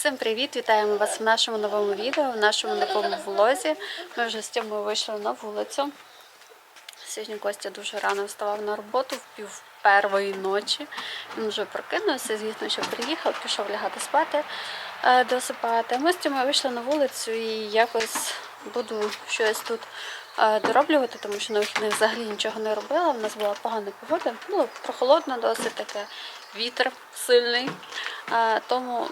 Всім привіт! Вітаємо вас в нашому новому відео, в нашому новому влозі. Ми вже з Тьомою вийшли на вулицю. Сьогодні Костя дуже рано вставав на роботу в пів первої ночі. Він вже прокинувся, звісно, що приїхав, пішов лягати спати, е, досипати. Ми з Тьомою вийшли на вулицю і якось буду щось тут е, дороблювати, тому що на вихідних взагалі нічого не робила. У нас була погана погода, було прохолодно, досить таке, вітер сильний. Е, Тому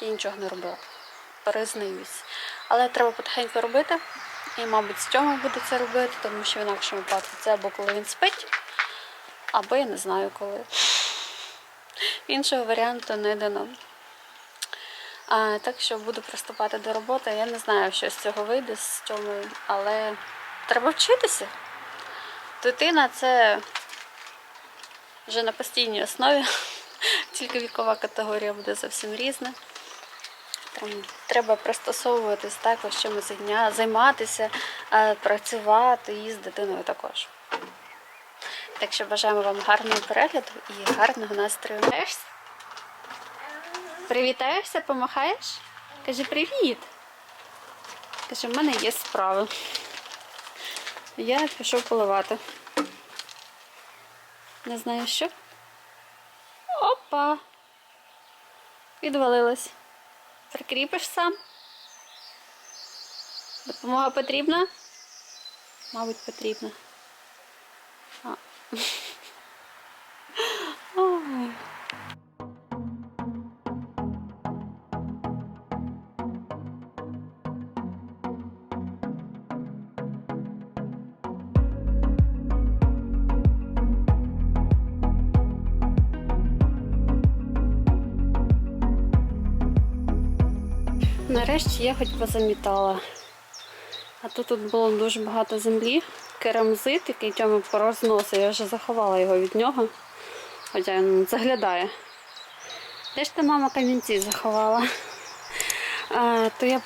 я нічого не робила. Перезнаюсь. Але треба потихеньку робити. І, мабуть, з Тьомою буде це робити, тому що в інакшому випадку це або коли він спить, або я не знаю коли. Іншого варіанту не дано. А, так що буду приступати до роботи. Я не знаю, що з цього вийде з Тьомою, але треба вчитися. Дитина це вже на постійній основі, тільки вікова категорія буде зовсім різна. Там треба пристосовуватись також чимось дня, займатися, е, працювати і з дитиною також. Так що бажаємо вам гарного перегляду і гарного настрою. Вітаєшся? Привітаєшся, помахаєш? Кажи привіт. Каже, в мене є справи. Я пішов поливати. Не знаю що. Опа! Відвалилось. Прикріпиш сам? Допомога потрібна? Мабуть, потрібна. А. Нарешті я хоч позамітала. А то тут було дуже багато землі. Керамзит, який Тьома порозносив, я вже заховала його від нього. Хоча він заглядає. Де ж ти, мама, камінці заховала? А, то я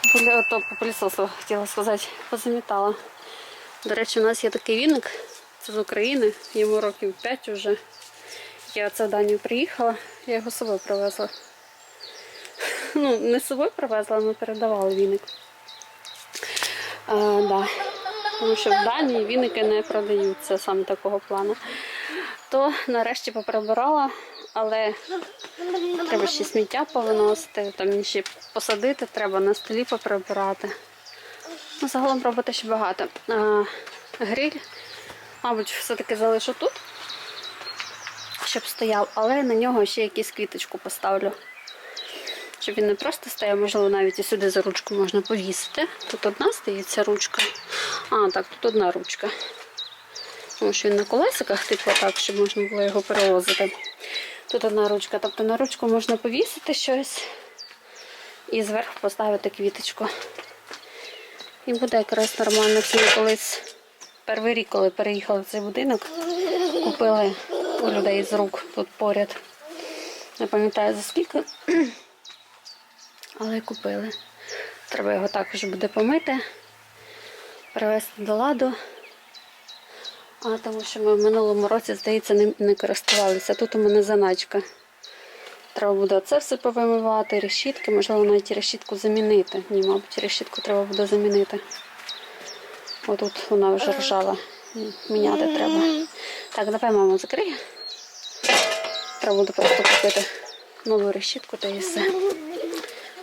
то по пилісосу хотіла сказати, позамітала. До речі, у нас є такий віник, це з України, йому років 5 вже. Я це в Данію приїхала, я його з собою привезла. Ну, не з собою привезла, ми передавали віник. А, да. Тому що в Данії віники не продаються саме такого плану. То нарешті поприбирала, але треба ще сміття повиносити, там ще посадити, треба на столі поприбирати. Ну, загалом роботи ще багато. А, гриль, мабуть, все-таки залишу тут, щоб стояв, але на нього ще якусь квіточку поставлю щоб він не просто стояв, можливо, навіть і сюди за ручку можна повісити. Тут одна стоїться ручка. А, так, тут одна ручка. Тому що він на колесиках, типу так, щоб можна було його перевозити. Тут одна ручка. Тобто на ручку можна повісити щось і зверху поставити квіточку. І буде якраз нормально. Ми колись перший рік, коли переїхали в цей будинок, купили у людей з рук тут поряд. Не пам'ятаю за скільки. Але купили. Треба його також буде помити, привезти до ладу. А тому що ми в минулому році, здається, ним не користувалися. Тут у мене заначка. Треба буде це все повимивати, решітки, можливо, навіть решітку замінити. Ні, мабуть, решітку треба буде замінити. Отут вона вже ржала. Міняти треба. Так, давай, мама, закрий. Треба буде просто купити нову решітку та і все.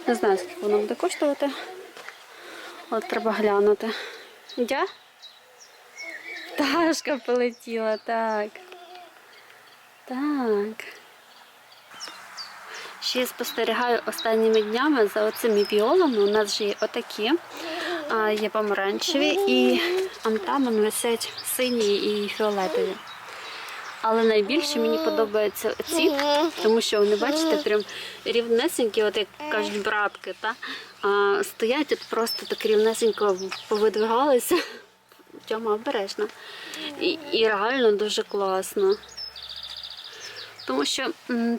Не знаю, скільки воно буде коштувати. От треба глянути. Дя? Пташка полетіла, так. Так. Ще я спостерігаю останніми днями за оцими віолами. У нас же є отакі, є помаранчеві і там висять сині і фіолетові. Але найбільше мені подобаються ці, тому що вони, бачите, прям рівнесенькі, от як кажуть братки, та? А, стоять от просто так рівнесенько повидвигалися. Тьома обережно. І, і реально дуже класно. Тому що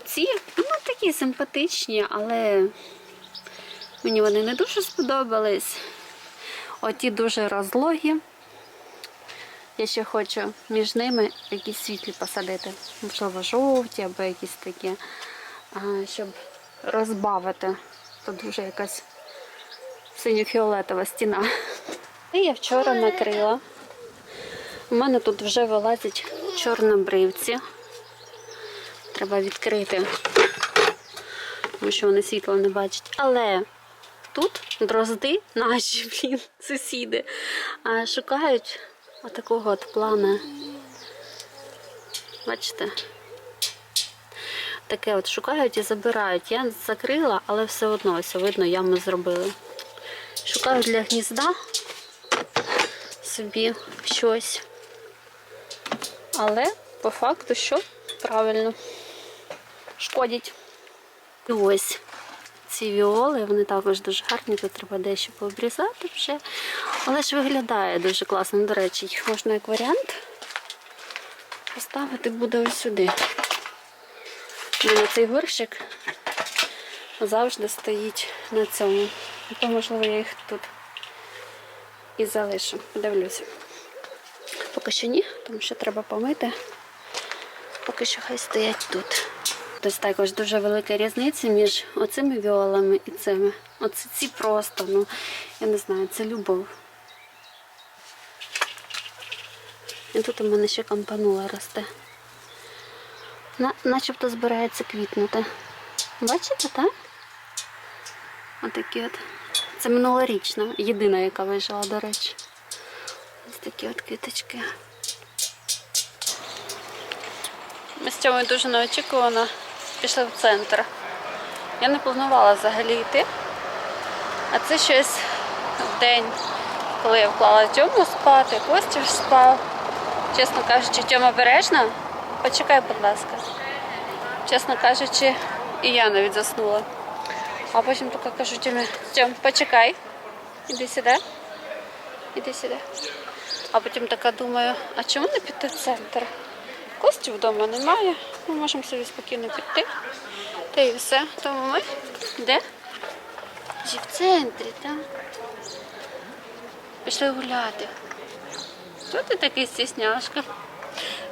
ці ну, такі симпатичні, але мені вони не дуже сподобались. Оті дуже розлогі. Я ще хочу між ними якісь світлі посадити. Можливо, жовті або якісь такі, щоб розбавити просто дуже якась синьо-фіолетова стіна. І я вчора накрила. У мене тут вже вилазять чорнобривці. Треба відкрити, тому що вони світло не бачать. Але тут дрозди, наші блін, сусіди, шукають отакого от плана. Бачите? Таке от шукають і забирають. Я закрила, але все одно ось видно, яму зробили. Шукають для гнізда собі щось. Але по факту, що правильно шкодять. І ось ці віоли, вони також дуже гарні, тут треба дещо пообрізати вже. Але ж виглядає дуже класно. До речі, їх можна як варіант поставити буде ось сюди. У мене цей горщик завжди стоїть на цьому. То, можливо, я їх тут і залишу. Подивлюся. Поки що ні, тому що треба помити. Поки що хай стоять тут. Тобто також дуже велика різниця між оцими віолами і цими. Оце ці просто, ну, я не знаю, це любов. І тут у мене ще кампанула росте. На, начебто збирається квітнути. Бачите, так? Отакі от. Це минулорічна, єдина, яка вижила, до речі. Ось такі от квіточки. З цьому дуже неочікувано пішли в центр. Я не планувала взагалі йти. А це щось в день, коли я вклала Тьому спати, Костя спав. Чесно кажучи, Тьома обережно. Почекай, будь ласка. Чесно кажучи, і я навіть заснула. А потім така кажу Тьомі, Тьом, почекай. Іди сюди. Іди сюди. А потім така думаю, а чому не піти в центр? Кості вдома немає. Ми можемо собі спокійно піти. Та і все. Тому ми де? Чи в центрі, так? Пішли гуляти. Хто ти такий стісняшка?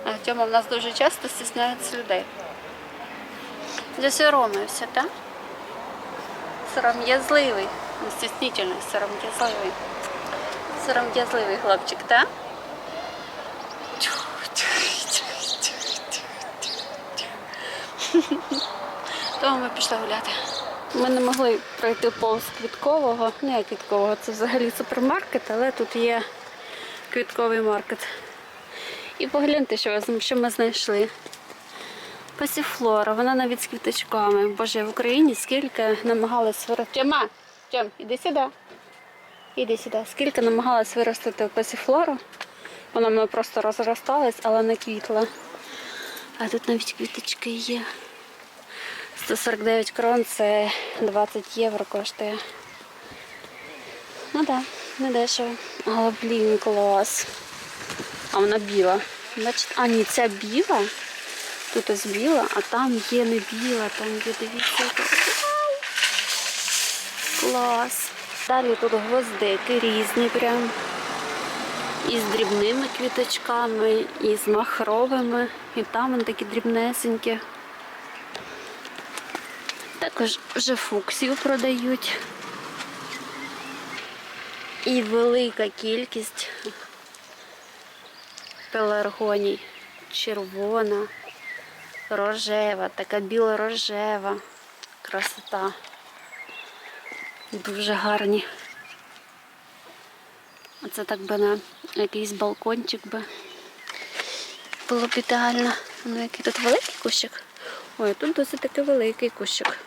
А Тьома в нас дуже часто стісняється людей. Засоромився, так? Сором'язливий. Стіснительний, сором'язливий. Сором'язливий хлопчик, так? Тому ми пішли гуляти. Ми не могли пройти повз квіткового. Не як квіткового, це взагалі супермаркет, але тут є квітковий маркет. І погляньте, що, що ми знайшли. Пасіфлора, вона навіть з квіточками. Боже, в Україні скільки намагалась виростити. Тьома, Тьом, іди сюди. Іди сюди. Скільки намагалась виростити пасіфлору. Вона мене просто розросталась, але не квітла. А тут навіть квіточки є. 149 крон це 20 євро коштує. Ну так, да, не дешево. Але блін, клас. А вона біла. Бачите? А ні, ця біла. Тут ось біла, а там є не біла, там є, дивіться. Клас. Далі тут гвоздики різні прям. І з дрібними квіточками, і з махровими, і там вони такі дрібнесенькі. Також вже фуксію продають. І велика кількість пеларгоній. Червона, рожева, така біло-рожева. Красота. Дуже гарні. Оце так би на якийсь балкончик би було б ідеально. Ну, який тут великий кущик. Ой, тут досить таки великий кущик.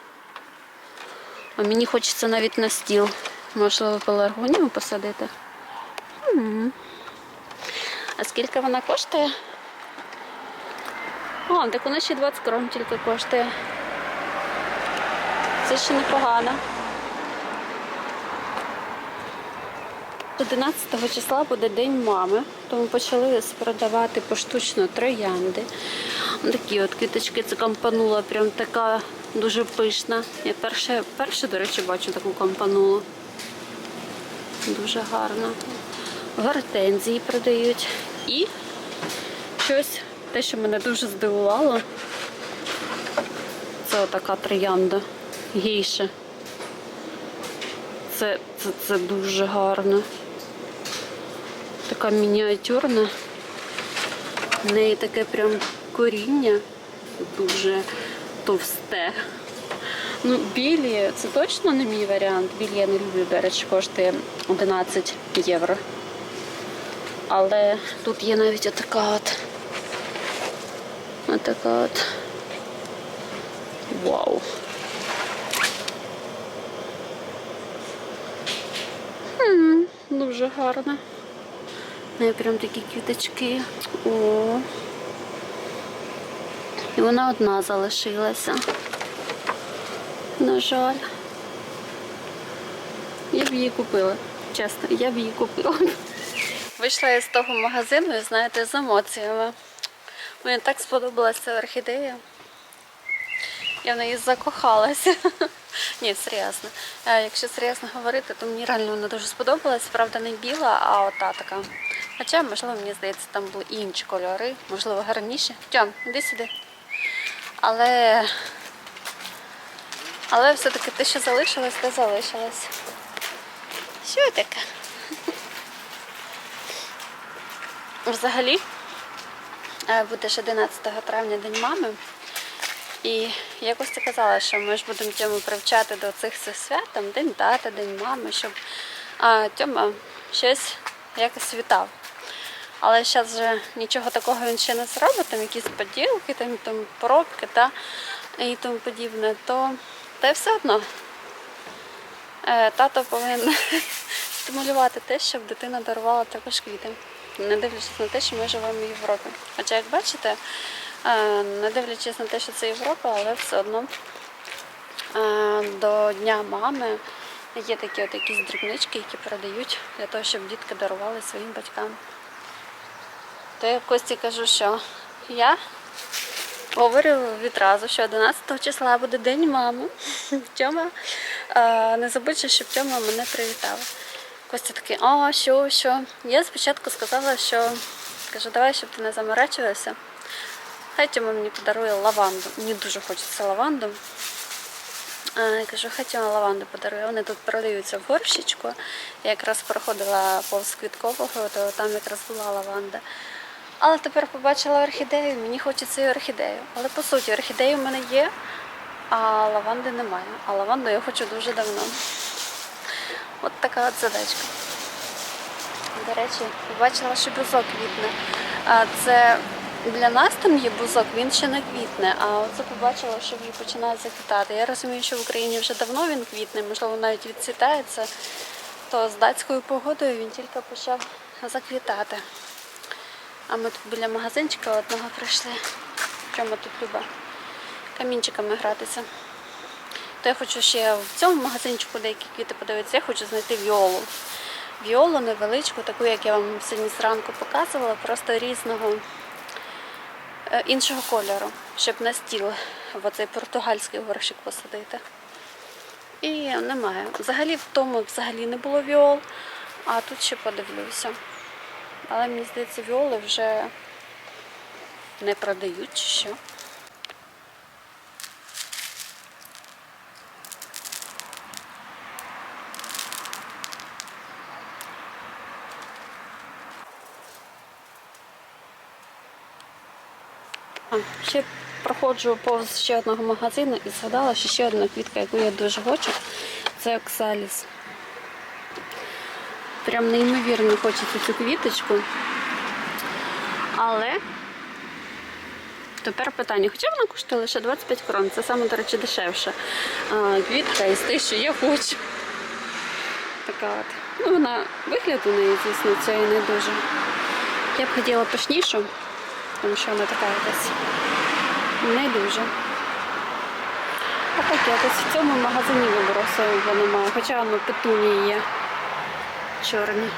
А мені хочеться навіть на стіл. Можливо, пеларгонію посадити. М. А скільки вона коштує? О, так вона ще 20 крон тільки коштує. Це ще непогано. 11 числа буде День мами, тому почали продавати поштучно троянди. Такі от квіточки це кампанула, прям така дуже пишна. Я перше, перше, до речі, бачу таку кампанулу. Дуже гарно. Гортензії продають. І щось, те, що мене дуже здивувало, це отака троянда гейша. Це, це, це дуже гарно. Така мініатюрна. В неї таке прям коріння дуже товсте. Ну, білі це точно не мій варіант. Білі я не люблю, до речі, коштує 11 євро. Але тут є навіть отака от. Отака от. Вау. Хм, дуже гарно. Неї прям такі квіточки. О. І вона одна залишилася. На жаль. Я б її купила. Чесно, я б її купила. Вийшла я з того магазину і знаєте, з емоціями. Мені так сподобалася орхідея. Я в неї закохалася. Ні, серйозно. Е, Якщо серйозно говорити, то мені реально вона дуже сподобалась. Правда, не біла, а ота така. Хоча, можливо, мені здається, там були інші кольори, можливо, гарніші. Тьом, іди сюди. Але. Але все-таки те, що залишилось, те залишилось. Що таке? Взагалі, е, буде ж 11 травня День мами. І я Костя казала, що ми ж будемо Тьому привчати до цих свят, там День тата, День мами, щоб а, Тьома щось якось вітав. Але зараз вже нічого такого він ще не зробить, там якісь поділки, там, там поробки та, і тому подібне, то та все одно е, тато повинен стимулювати те, щоб дитина дарувала також квіти, не дивлячись на те, що ми живемо в Європі. Хоча, як бачите, е, не дивлячись на те, що це Європа, але все одно е, до Дня мами є такі от якісь дрібнички, які передають для того, щоб дітки дарували своїм батькам. То я Кості кажу, що я говорю відразу, що 11 числа буде День мами. Тьома, не забудьте, щоб Тьома мене привітала. Костя такий, а що, що? Я спочатку сказала, що кажу, давай, щоб ти не заморачувався. Хай Тьома мені подарує лаванду. Мені дуже хочеться лаванду. Я кажу, хай Тьома лаванду подарує. Вони тут продаються в горщичку. Я якраз проходила повз квіткового, то там якраз була лаванда. Але тепер побачила орхідею, мені хочеться орхідею. Але по суті, орхідеї в мене є, а лаванди немає. А лаванду я хочу дуже давно. От така от задачка. До речі, побачила, що бузок квітне. Це для нас там є бузок, він ще не квітне, а оце побачила, що вже починає заквітати. Я розумію, що в Україні вже давно він квітне, можливо, навіть відцвітається, то з датською погодою він тільки почав заквітати. А ми тут біля магазинчика одного прийшли. Чому тут люба камінчиками гратися. То я хочу ще в цьому магазинчику деякі квіти подивитися, я хочу знайти віолу. Віолу невеличку, таку, як я вам сьогодні зранку показувала, просто різного е, іншого кольору, щоб на стіл в оцей португальський горщик посадити. І немає. Взагалі в тому взагалі не було віол, а тут ще подивлюся. Але мені здається, віоли вже не продають чи що. Ще проходжу повз ще одного магазину і згадала, що ще одна квітка, яку я дуже хочу, це оксаліс. Прям неймовірно хочеться цю квіточку. Але тепер питання, хоча вона коштує лише 25 крон, це саме, до речі, дешевша а, квітка із те, що я хочу. Така от. Ну, вона вигляд у неї, звісно, це не дуже. Я б хотіла пишнішу, тому що вона така якась не дуже. А так якось в цьому магазині вибору особливо немає. Хоча ну, петунії є чорні.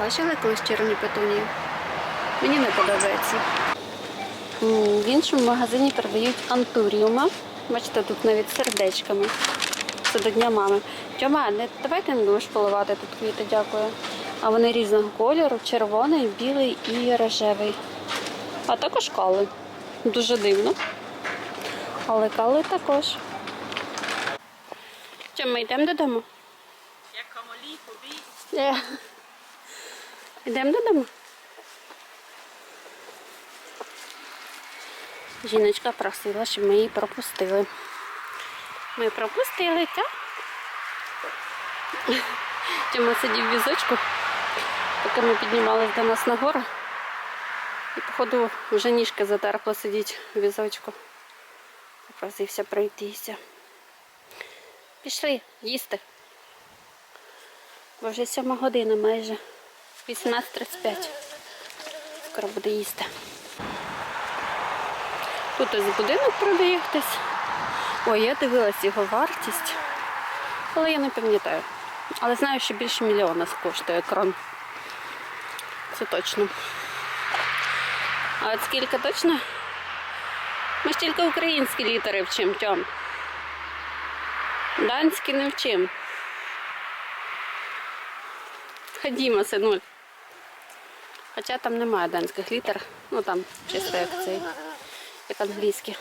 Бачили колись чорні петунії? Мені не подобається. В іншому магазині продають антуріума. Бачите, тут навіть сердечками. Це до Дня мами. Тьома, не давайте не будеш поливати тут квіти, дякую. А вони різного кольору: червоний, білий і рожевий. А також кали. Дуже дивно. Але кали також. Тьома, йдемо додому. Е. Йдемо додому. Жіночка просила, щоб ми її пропустили. Ми пропустили, та? Тьома сидів візочку, поки ми піднімалися до нас на гору. І, походу, вже ніжки затерпла сидіти в візочку. Попросився пройтися. Пішли їсти. Бо вже сьома година майже. 18.35. Скоро буде їсти. Тут ось будинок продає хтось. Ой, я дивилась його вартість. Але я не пам'ятаю. Але знаю, що більше мільйона коштує крон. Це точно. А от скільки точно? Ми ж тільки українські літери вчимо, Тьом. Данські не вчимо. Ходімо, синуль. Хоча там немає данських літер. Ну там чисто як цей, як англійські.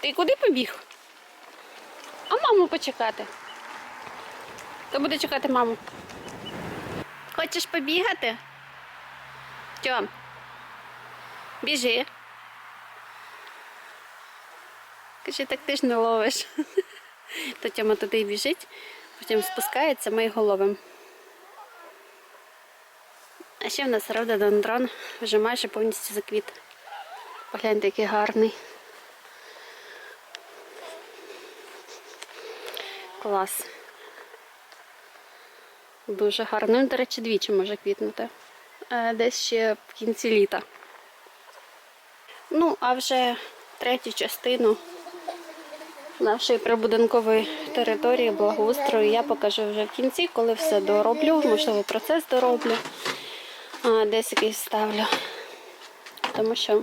Ти куди побіг? А маму почекати. Хто буде чекати маму? Хочеш побігати? Тьом. Біжи. Каже, так ти ж не ловиш. То Тьома туди біжить, потім спускається, ми його ловимо. А ще в нас рододендрон вже майже повністю заквіт. Погляньте, який гарний. Клас. Дуже гарно. Він, до речі, двічі може квітнути. Е, Десь ще в кінці літа. Ну, а вже третю частину нашої прибудинкової території благоустрою я покажу вже в кінці, коли все дороблю, можливо, процес дороблю, десь якийсь ставлю. Тому що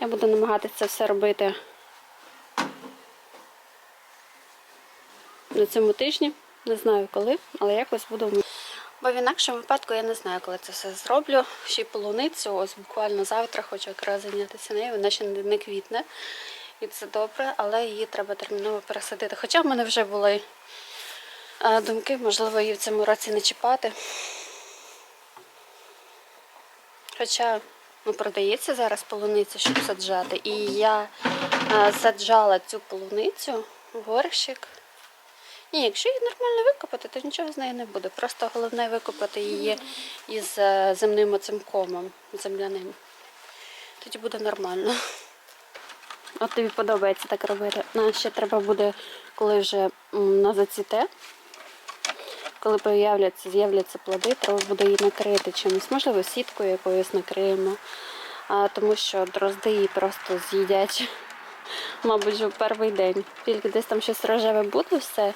я буду намагатися це все робити на цьому тижні. Не знаю коли, але якось буду. Бо в інакшому випадку я не знаю, коли це все зроблю. Ще й полуницю, ось буквально завтра хочу якраз зайнятися нею. Вона ще не квітне. І це добре, але її треба терміново пересадити. Хоча в мене вже були е, думки, можливо, її в цьому році не чіпати. Хоча ну, продається зараз полуниця, щоб саджати. І я е, саджала цю полуницю в горщик. Ні, якщо її нормально викопати, то нічого з нею не буде. Просто головне викопати її із е, земним оцим комом земляним. Тоді буде нормально. От тобі подобається так робити. Ну, ще треба буде, коли вже вона зацвіте, коли появляться, з'являться плоди, треба буде її накрити чимось, можливо, сіткою якоюсь накриємо. А, тому що дрозди її просто з'їдять, мабуть, вже в перший день. Тільки десь там щось рожеве буде все.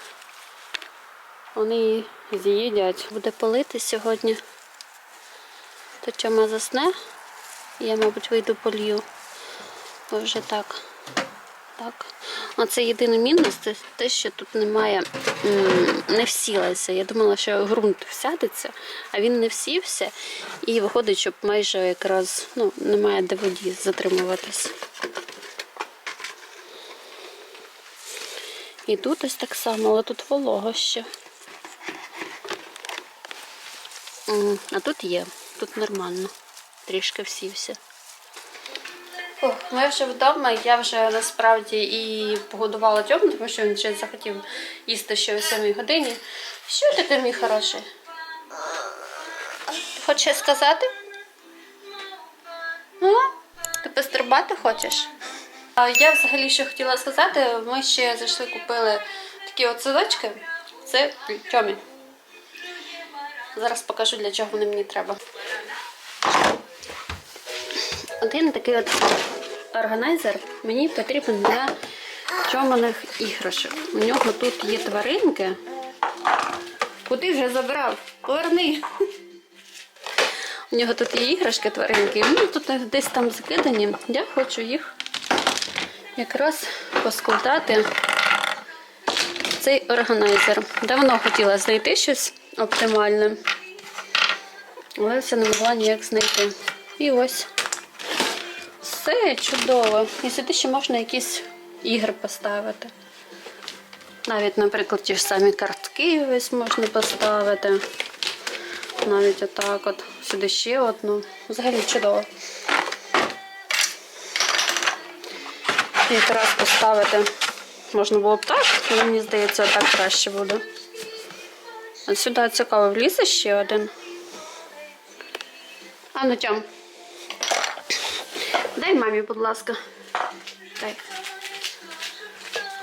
Вони її з'їдять. Буде полити сьогодні. То чому засне, я, мабуть, вийду полью. Бо вже так. Так. Оце єдиний мінус, це те, що тут немає, не всілася. Я думала, що ґрунт всядеться, а він не всівся. І виходить, що майже якраз ну, немає де воді затримуватись. І тут ось так само, але тут волого ще. А тут є, тут нормально. Трішки всівся. О, ми вже вдома, я вже насправді і погодувала Тьому, тому що він ще захотів їсти ще о 7 годині. Що таке, мій хороший? Хочеш сказати? Ну, ти пострибати хочеш? Я взагалі що хотіла сказати, ми ще зайшли, купили такі от садочки. Це Тьомі. Зараз покажу, для чого вони мені треба. Один такий от органайзер мені потрібен для чоманих іграшок. У нього тут є тваринки. Куди вже забрав? Поверни. У нього тут є іграшки тваринки. і Вони тут десь там закидані. Я хочу їх якраз поскладати в цей органайзер. Давно хотіла знайти щось оптимальне, але все не могла ніяк знайти. І ось. Все чудово. І сюди ще можна якісь ігри поставити. Навіть, наприклад, ті ж самі картки ось можна поставити. Навіть отак от. Сюди ще одну. Взагалі чудово. Якраз поставити можна було б так, але мені здається, так краще буде. А сюди цікаво влізе ще один. А ну тям. Дай мамі, будь ласка. Дай.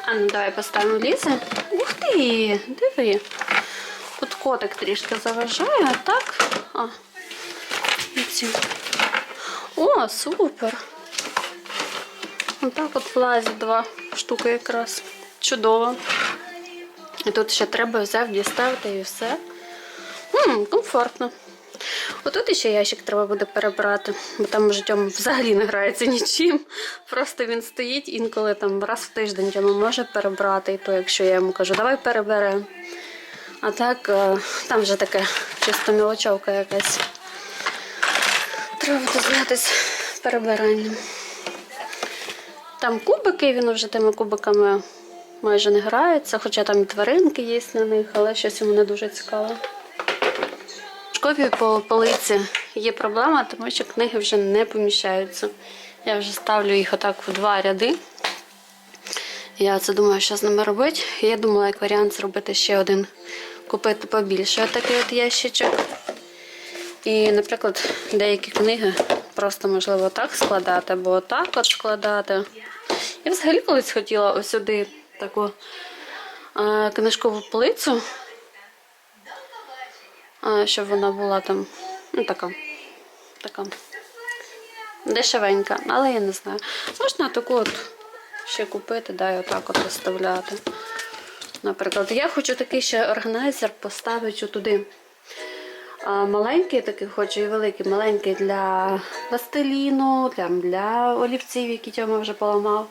А ну давай поставимо лізе. Ух ти! Диви. Тут котик трішки заважає, а так. А. О, супер. Отак от влазить два штуки якраз. Чудово. І тут ще треба взяв, діставити і все. М, комфортно. Отут ще ящик треба буде перебрати, бо там Тьома взагалі не грається нічим. Просто він стоїть інколи там раз в тиждень Тьома може перебрати, і то якщо я йому кажу, давай переберемо. А так, е, там вже таке чисто мілочовка якась. Треба буде зайнятися перебиранням. Там кубики, він вже тими кубиками майже не грається, хоча там і тваринки є на них, але щось йому не дуже цікаво. Школі по полиці є проблема, тому що книги вже не поміщаються. Я вже ставлю їх отак в два ряди. Я це думаю, що з ними робити. Я думала, як варіант зробити ще один, купити побільше отакий от ящичок. І, наприклад, деякі книги просто можливо так складати, або отак от складати. Я взагалі колись хотіла ось сюди таку е, книжкову полицю, щоб вона була там, ну така, така дешевенька, але я не знаю. Можна таку от ще купити, да, і отак от виставляти. Наприклад, я хочу такий ще органайзер поставити туди. Маленький такий хочу і великий, маленький для пластиліну, там, для олівців, які Тьома вже поламав.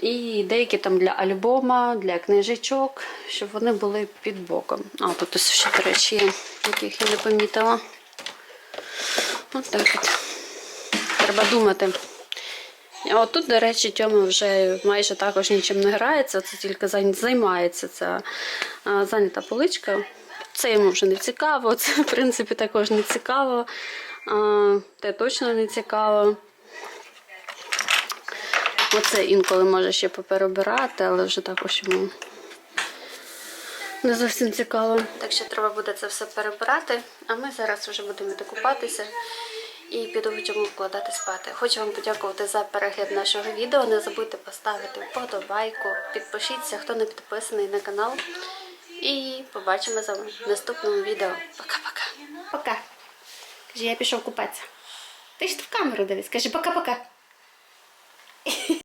І деякі там для альбома, для книжечок, щоб вони були під боком. А, тут ще, до речі, яких я не помітила. Ось так от. Треба думати. А тут, до речі, Тьома вже майже також нічим не грається, це тільки займається ця зайнята поличка. Це йому вже не цікаво, це в принципі також не цікаво. Те точно не цікаво. Оце інколи може ще поперебирати, але вже також йому не зовсім цікаво. Так що треба буде це все перебирати, а ми зараз вже будемо йти купатися і піду в чому вкладати спати. Хочу вам подякувати за перегляд нашого відео. Не забудьте поставити вподобайку, підпишіться, хто не підписаний на канал. І побачимо з вами в наступному відео. Пока-пока. Пока. Кажи, я пішов купатися. Ти ж в камеру дивись, кажи пока-пока.